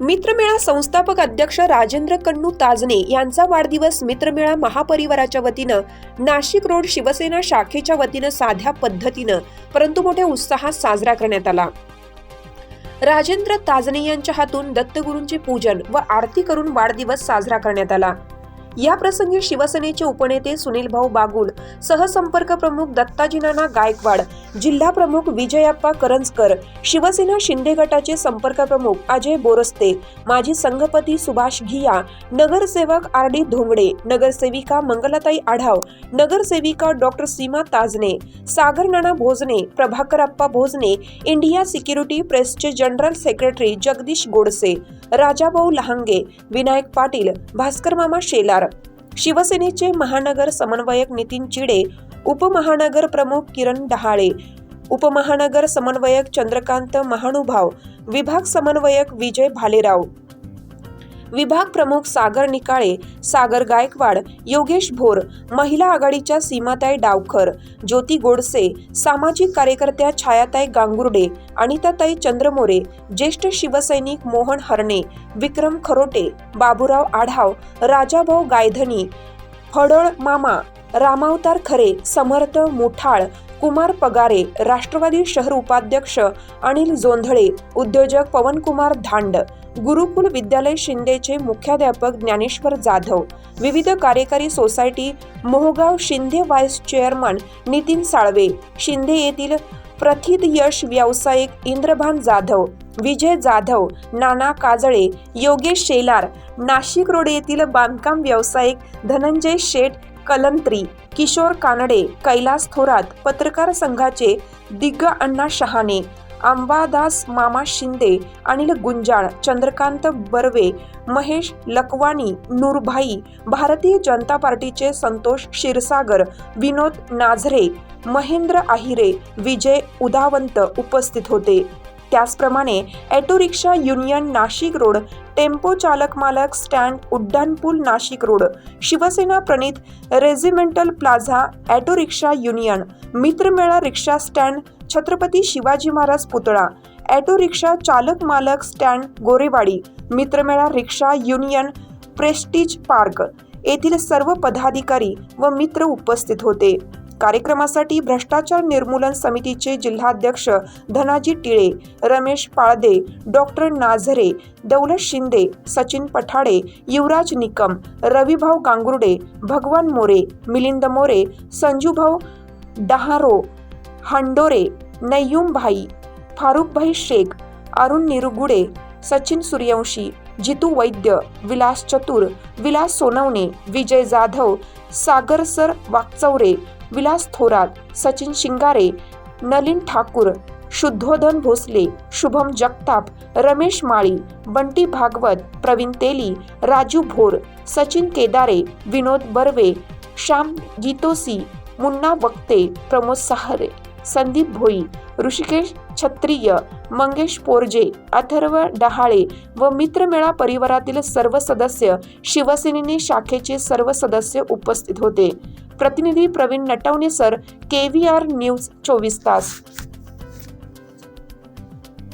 मित्रमेळा संस्थापक अध्यक्ष राजेंद्र कन्नू ताजने यांचा वाढदिवस मित्रमेळा महापरिवाराच्या वतीनं नाशिक रोड शिवसेना शाखेच्या वतीनं साध्या पद्धतीनं परंतु मोठ्या उत्साहात साजरा करण्यात आला. राजेंद्र ताजने यांच्या हातून दत्तगुरूंचे पूजन व आरती करून वाढदिवस साजरा करण्यात आला. या प्रसंगी शिवसेनेचे उपनेते सुनील भाऊ बागुल सहसंपर्क प्रमुख दत्ताजी नाना गायकवाड जिल्हा प्रमुख विजयाप्पा करंजकर शिवसेना शिंदे गटाचे संपर्क प्रमुख अजय बोरस्ते माजी संघपती सुभाष घिया नगरसेवक आर डी धोंगडे नगरसेविका मंगलाताई आढाव नगरसेविका doctor Seema Tajne Sagar Nana Bhojne Prabhakarappa Bhojne India security प्रेसचे general secretary Jagdish Godse Rajabhau Lahange Vinayak Patil Bhaskar मामा शेलार शिवसेनेचे महानगर समन्वयक नितीन चिडे उपमहानगर प्रमुख किरण डहाळे उपमहानगर समन्वयक चंद्रकांत महानुभाव विभाग समन्वयक विजय भालेराव विभाग प्रमुख सागर निकाळे सागर गायकवाड योगेश भोर महिला आघाडीच्या सीमाताई डावखर ज्योती गोडसे सामाजिक कार्यकर्त्या छायाताई गांगुर्डे अनिताताई चंद्रमोरे ज्येष्ठ शिवसैनिक मोहन हरणे विक्रम खरोटे बाबूराव आढाव राजाभाऊ गायधनी फडळ मामा रामावतार खरे समर्थ मुठाळ कुमार पगारे राष्ट्रवादी शहर उपाध्यक्ष अनिल जोंधळे उद्योजक पवनकुमार धांड गुरुकुल विद्यालय शिंदेचे मुख्याध्यापक ज्ञानेश्वर जाधव विविध कार्यकारी society Mohgaon Shinde vice chairman Nitin Salve Shinde येथील प्रथित यश व्यावसायिक इंद्रभान जाधव विजय जाधव नाना काजळे योगेश शेलार नाशिक रोड येथील बांधकाम व्यावसायिक धनंजय शेठ कलंत्री किशोर कानडे कैलास थोरात पत्रकार संघाचे दिग्ग अण्णा शहाणे अंबादास मामा शिंदे अनिल गुंजाळ चंद्रकांत बर्वे महेश लकवानी नूरभाई भारतीय जनता पार्टीचे संतोष क्षीरसागर विनोद नाझरे महेंद्र आहिरे विजय उदावंत उपस्थित होते. त्याचप्रमाणे auto rickshaw union Nashik road tempo चालक मालक स्टँड उड्डाणपूल नाशिक रोड शिवसेना प्रणित regimental plaza auto rickshaw union Mitramela rickshaw stand Chhatrapati Shivaji Maharaj पुतळा ॲटो रिक्षा चालक मालक स्टँड गोरेवाडी मित्रमेळा रिक्षा युनियन प्रेस्टिज पार्क येथील सर्व पदाधिकारी व मित्र उपस्थित होते. कार्यक्रमासाठी भ्रष्टाचार निर्मूलन समितीचे जिल्हाध्यक्ष धनाजी टिळे रमेश पाळदे डॉक्टर नाझरे दौलत शिंदे सचिन पठाडे युवराज निकम रविभाऊ गांगुर्डे भगवान मोरे मिलिंद मोरे संजूभाऊ डहारो हांडोरे नय्यूम भाई फारुखभाई शेख अरुण निरुगुडे सचिन सूर्यवंशी जितू वैद्य विलास चतुर विलास सोनवणे विजय जाधव सागरसर वाकचौरे विलास थोरात सचिन शिंगारे नलिन ठाकूर शुद्धोधन भोसले शुभम जगताप रमेश माळी बंटी भागवत प्रवीण तेली राजू भोर सचिन केदारे विनोद बर्वे श्याम गीतोसी मुन्ना वक्ते प्रमोद सहारे. संदीप भोई ऋषिकेश छत्रिय मंगेश पोरजे अथर्व डहाळे व मित्रमेळा परिवारातील सर्व सदस्य शिवसेनेने शाखेचे सर्व सदस्य उपस्थित होते. प्रतिनिधी Pravin Natawane sir K V R news चोवीस तास.